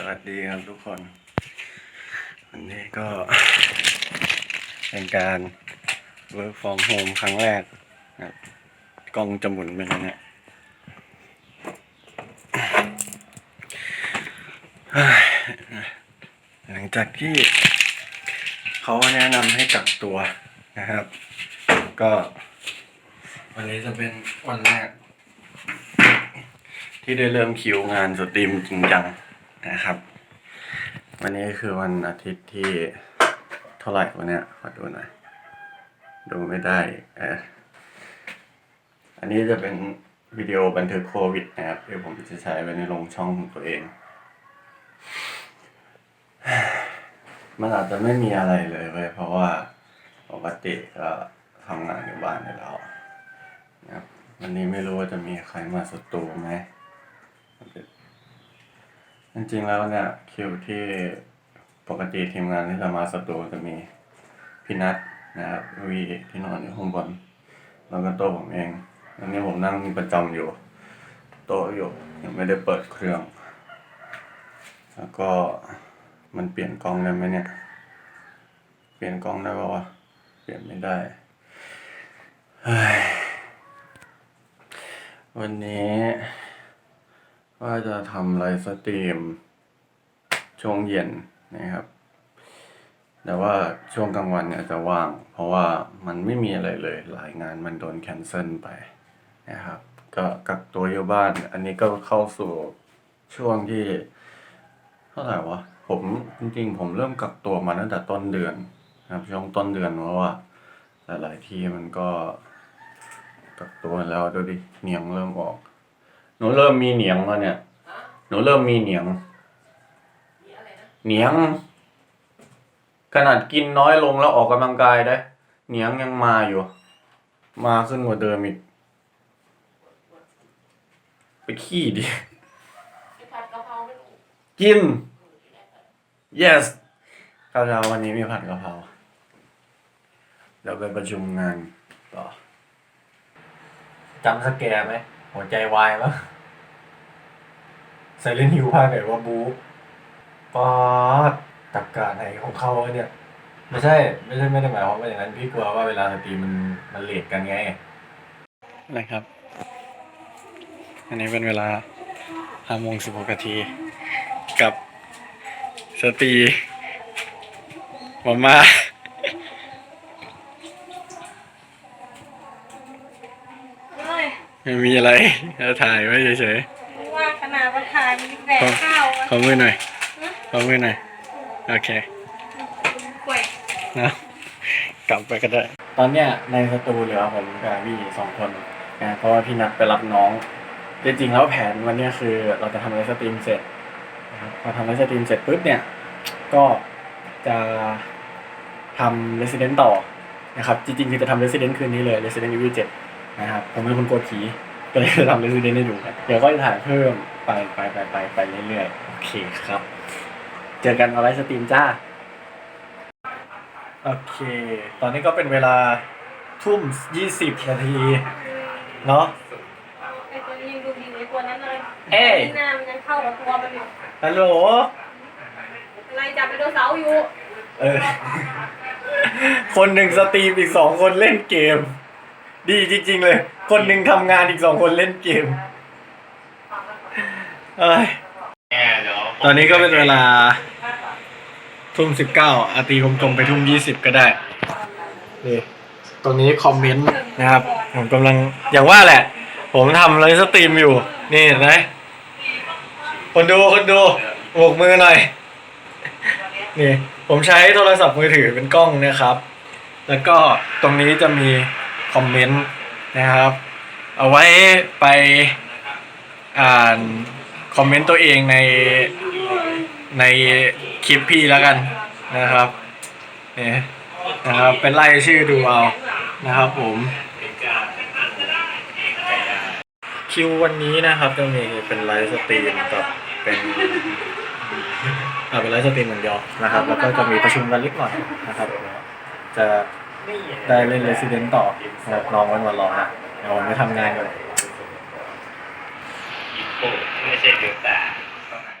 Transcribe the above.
สวัสดีครับทุกคน วันนี้ก็ เป็นการ work from home ครั้งแรกนะครับกล้องจะหมุนไปแล้วเนี่ยเฮ้ยหลังจากที่เขาแนะนำให้กักตัวนะครับ ก็ วันนี้จะเป็นวันแรก ที่ได้เริ่มคิวงานสตรีมจริงจัง นะครับ วันนี้คือวันอาทิตย์ที่เท่าไหร่วันเนี้ยขอดูหน่อยดูไม่ได้เอออันนี้จะเป็นวิดีโอบันทึกโควิดนะครับที่ผมจะใช้ไว้ในลงช่องของตัวเอง มันอาจจะไม่มีอะไรเลยเว้ยเพราะว่าปกติก็ทำงานอยู่บ้านอยู่แล้วนะครับวันนี้ไม่รู้ว่าจะมีใครมาสตูไหม จริงๆแล้วเนี่ยคิวที่ปกติทีมงานที่จะมาสตูจะมีพี่นัทนะครับวีที่นอนอยู่ข้างบนแล้วก็โต๊ะผมเองอันนี้ผมนั่งประจำอยู่ โต๊ะอยู่ยังไม่ได้เปิดเครื่อง แล้วก็มันเปลี่ยนกล้องได้ไหมเนี่ย เปลี่ยนกล้องได้ปะวะเปลี่ยนไม่ได้วันนี้ ว่าจะทำไลฟ์สตรีมช่วงเย็นนะครับ แต่ว่าช่วงกลางวันเนี่ยจะว่าง เพราะว่ามันไม่มีอะไรเลย หลายงานมันโดนแคนเซิลไปนะครับ ก็กักตัวอยู่บ้าน อันนี้ก็เข้าสู่ช่วงที่เท่าไหร่วะ ผมจริงๆ ผมเริ่มกักตัวมาตั้งแต่ต้นเดือนนะครับ ช่วงต้นเดือนเพราะว่าหลายๆที่มันก็กักตัวแล้วดูดิเหนียงเริ่มออก หนูเริ่มมีเหนียงแล้วเนี่ย หนูเริ่มมีเหนียง เหนียง ขนาดกินน้อยลงแล้วออกกำลังกายได้ เหนียงยังมาอยู่ มาขึ้นกว่าเดิมอีก ไปขี้ดิผัดกะเพราไม่รู้กิน yes ข้าวเช้าวันนี้มีผัดกะเพราเดี๋ยวไปประชุมงานต่อจำสแกร์ไหม หัวใจวายปะไซเลนฮิวภาคไหนว่าบูป๊อดตักกะไหนของเขาวะเนี่ย ไม่ใช่ ไม่ใช่ไม่ได้หมายความว่าอย่างนั้น พี่กลัวว่าเวลาสตรีมมันมันเลทกันไงนะครับ อันนี้เป็นเวลาห้าโมงสิบหกนาที กับสตรีมาม่า ไม่มีอะไรเราถ่ายไว้เฉยมึงว่าขนาดว่าถ่ายมันแดกข้าวๆอะขอมือหน่อยขอมือหน่อย โอเคป่วยนะกลับไปก็ได้ ตอนเนี้ยในสตูเหลือผมกับพี่สองคนนะเพราะว่าพี่นัดไปรับน้อง จริงๆแล้วแผนวันเนี้ยคือเราจะทำไลฟ์สตรีมเสร็จนะครับพอทำไลฟ์สตรีมเสร็จปุ๊บเนี่ย ก็จะทำ Resident ต่อนะครับ จริงๆคือจะทำ Resident คืนนี้เลย Resident Evil 7 นะครับผมเป็นคนกลัวผีก็เลยจะทำ Resident ให้ดูกันเดี๋ยวก็จะถ่ายเพิ่มไปไปไปไปไปเรื่อยๆ โอเคครับ เจอกันเอาไลฟ์สตรีมจ้า โอเค ตอนนี้ก็เป็นเวลาทุ่มยี่สิบนาที เนาะ ไอตัวนี้ยังดูดีกว่าไอตัวนั้นเลยเอ้ยนี่หน้ามันยังเข้ากับตัวมันอยู่ฮัลโหล อะไรจับไปโดนเสาร์อยู่เออ คนหนึ่งสตรีมอีกสองคนเล่นเกม ดีจริง ๆ เลย คนหนึ่งทำงานอีกสองคนเล่นเกมเอ้ยตอนนี้ก็เป็นเวลา ทุ่มสิบเก้าอาตีกลมๆไปทุ่มยี่สิบก็ได้นี่ตรงนี้คอมเมนต์นะครับ ผมกำลังอย่างว่าแหละ ผมทำไลฟ์สตรีมอยู่ นี่เห็นไหมคนดูคนดูโบกมือหน่อย นี่ ผมใช้โทรศัพท์มือถือเป็นกล้องนะครับ แล้วก็ตรงนี้จะมี คอมเมนต์นะครับ เอาไว้ไปอ่านคอมเมนต์ตัวเองในในคลิปพี่แล้วกันนะครับนี่นะครับเป็นไล่ชื่อดูเอานะครับผมคิววันนี้นะครับจะมีเป็นไลฟ์สตรีมกับเป็นอ่าเป็นไลฟ์สตรีมอย่างเดียวนะครับ แล้วก็จะมีประชุมกันเล็กหน่อยนะครับ จะ ได้เล่นเรสซิเดนต์ต่อนะครับน้องวันวันลอนะเดี๋ยวผมไปทำงานก่อน ไม่ใช่เดือดตา